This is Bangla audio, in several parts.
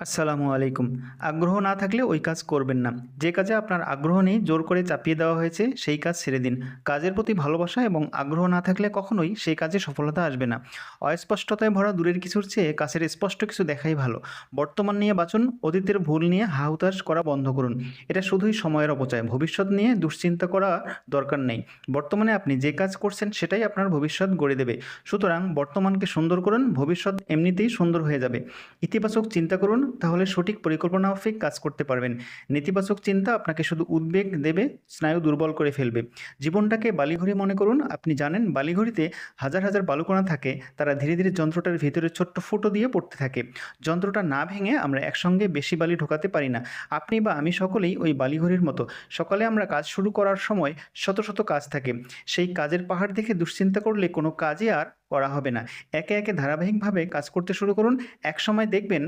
আসসালামু আলাইকুম। আগ্রহ না থাকলে ওই কাজ করবেন না। যে কাজে আপনার আগ্রহ নেই, জোর করে চাপিয়ে দেওয়া হয়েছে, সেই কাজ ছেড়ে দিন। কাজের প্রতি ভালোবাসা এবং আগ্রহ না থাকলে কখনোই সেই কাজে সফলতা আসবে না। অস্পষ্টতায় ভরা দূরের কিছুর চেয়ে কাছের স্পষ্ট কিছু দেখাই ভালো। বর্তমান নিয়ে বাঁচুন, অতীতের ভুল নিয়ে হাহুতাশ করা বন্ধ করুন। এটা শুধুই সময়ের অপচয়। ভবিষ্যৎ নিয়ে দুশ্চিন্তা করা দরকার নেই। বর্তমানে আপনি যে কাজ করছেন, সেটাই আপনার ভবিষ্যৎ গড়ে দেবে। সুতরাং বর্তমানকে সুন্দর করুন, ভবিষ্যৎ এমনিতেই সুন্দর হয়ে যাবে। ইতিবাচক চিন্তা করুন তাহলে সঠিক পরিকল্পনা মাফিক কাজ করতে পারবেন। নেতিবাচক চিন্তা আপনাকে শুধু উদ্বেগ দেবে, স্নায়ু দুর্বল করে ফেলবে। জীবনটাকে বালিঘড়ি মনে করুন, আপনি জানেন বালিঘড়িতে হাজার হাজার বালুকণা থাকে, তারা ধীরে ধীরে যন্ত্রটার ভিতরে ছোট্ট ফুটো দিয়ে পড়তে থাকে। যন্ত্রটা না ভেঙে আমরা একসঙ্গে বেশি বালি ঢোকাতে পারি না। আপনি বা আমি সকলেই ওই বালিঘড়ির মতো। সকালে আমরা কাজ শুরু করার সময় শত শত কাজ থাকে। সেই কাজের পাহাড় দেখে দুশ্চিন্তা করলে কোনো কাজে আর করা হবে না। একে একে ধারাবাহিকভাবে কাজ করতে শুরু করুন। এক সময় দেখবেন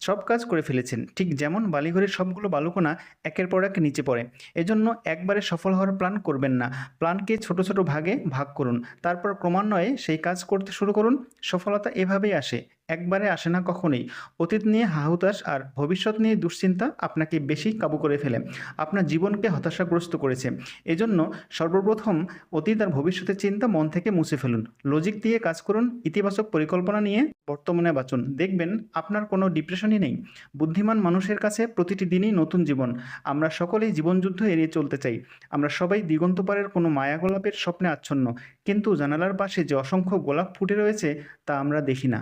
সব কাজ করে ফেলেছেন। ঠিক যেমন বালিঘরের সবগুলো বালুকোনা একের পর এক নিচে পড়ে। এজন্য একবারে সফল হওয়ার প্ল্যান করবেন না। প্ল্যানকে ছোট ছোট ভাগে ভাগ করুন। তারপর ক্রমান্বয়ে সেই কাজ করতে শুরু করুন। সফলতা এভাবেই আসে। একবারে আসে না কখনোই। অতীত নিয়ে হাহুতাশ আর ভবিষ্যৎ নিয়ে দুশ্চিন্তা আপনাকে বেশি কাবু করে ফেলে। আপনার জীবনকে হতাশাগ্রস্ত করেছে। এজন্য সর্বপ্রথম অতীত আর ভবিষ্যতের চিন্তা মন থেকে মুছে ফেলুন। লজিক দিয়ে কাজ করুন, ইতিবাচক পরিকল্পনা নিয়ে বর্তমানে বাঁচুন। দেখবেন আপনার কোনো ডিপ্রেশনই নেই। বুদ্ধিমান মানুষের কাছে প্রতিটি দিনই নতুন জীবন। আমরা সকলেই জীবনযুদ্ধ এড়িয়ে চলতে চাই। আমরা সবাই দিগন্তপারের কোনো মায়া গোলাপের স্বপ্নে আচ্ছন্ন। কিন্তু জানালার পাশে যে অসংখ্য গোলাপ ফুটে রয়েছে, তা আমরা দেখি না।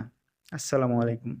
আসসালামু আলাইকুম।